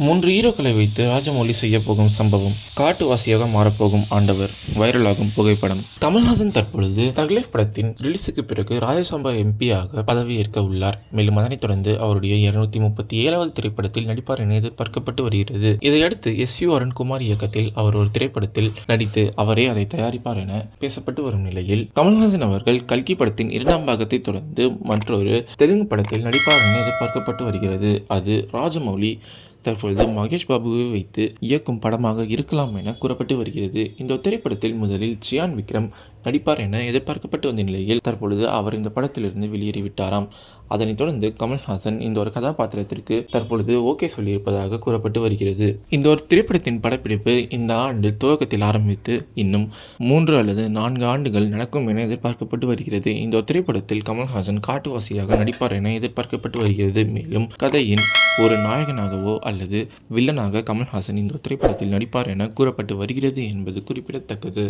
மூன்று ஹீரோக்களை வைத்து ராஜமௌலி செய்ய போகும் சம்பவம் காட்டுவாசியாக மாறப்போகும் ஆண்டவர். வைரலாகும் புகைப்படம். கமல்ஹாசன் தற்பொழுது தக்லைஃப் படத்தின் ரிலீஸுக்கு பிறகு ராஜசபா எம்பியாக பதவியேற்க உள்ளார். மேலும் அதனைத் தொடர்ந்து அவருடைய இருநூத்தி முப்பத்தி ஏழாவது திரைப்படத்தில் நடிப்பார் என எதிர்பார்க்கப்பட்டு வருகிறது. இதையடுத்து எஸ் யு அருண்குமார் இயக்கத்தில் அவர் ஒரு திரைப்படத்தில் நடித்து அவரே அதை தயாரிப்பார் என பேசப்பட்டு வரும் நிலையில் கமல்ஹாசன் அவர்கள் கல்கி படத்தின் இரண்டாம் பாகத்தை தொடர்ந்து மற்றொரு தெலுங்கு படத்தில் நடிப்பார் என எதிர்பார்க்கப்பட்டு வருகிறது. அது ராஜமௌலி தற்பொழுது மகேஷ் பாபுவை வைத்து இயக்கும் படமாக இருக்கலாம் என கூறப்பட்டு வருகிறது. இந்த திரைப்படத்தில் முதலில் சியான் விக்ரம் நடிப்பார் என எதிர்பார்க்கப்பட்டு வந்த நிலையில் தற்பொழுது அவர் இந்த படத்திலிருந்து வெளியேறிவிட்டாராம். அதனைத் தொடர்ந்து கமல்ஹாசன் இந்த ஒரு கதாபாத்திரத்திற்கு தற்பொழுது ஓகே சொல்லியிருப்பதாக கூறப்பட்டு வருகிறது. இந்த ஒரு திரைப்படத்தின் படப்பிடிப்பு இந்த ஆண்டு துவக்கத்தில் ஆரம்பித்து இன்னும் மூன்று அல்லது நான்கு ஆண்டுகள் நடக்கும் என எதிர்பார்க்கப்பட்டு வருகிறது. இந்த ஒரு திரைப்படத்தில் கமல்ஹாசன் காட்டுவாசியாக நடிப்பார் என எதிர்பார்க்கப்பட்டு வருகிறது. மேலும் கதையின் ஒரு நாயகனாகவோ அல்லது வில்லனாக கமல்ஹாசன் இந்த திரைப்படத்தில் நடிப்பார் என கூறப்பட்டு வருகிறது என்பது குறிப்பிடத்தக்கது.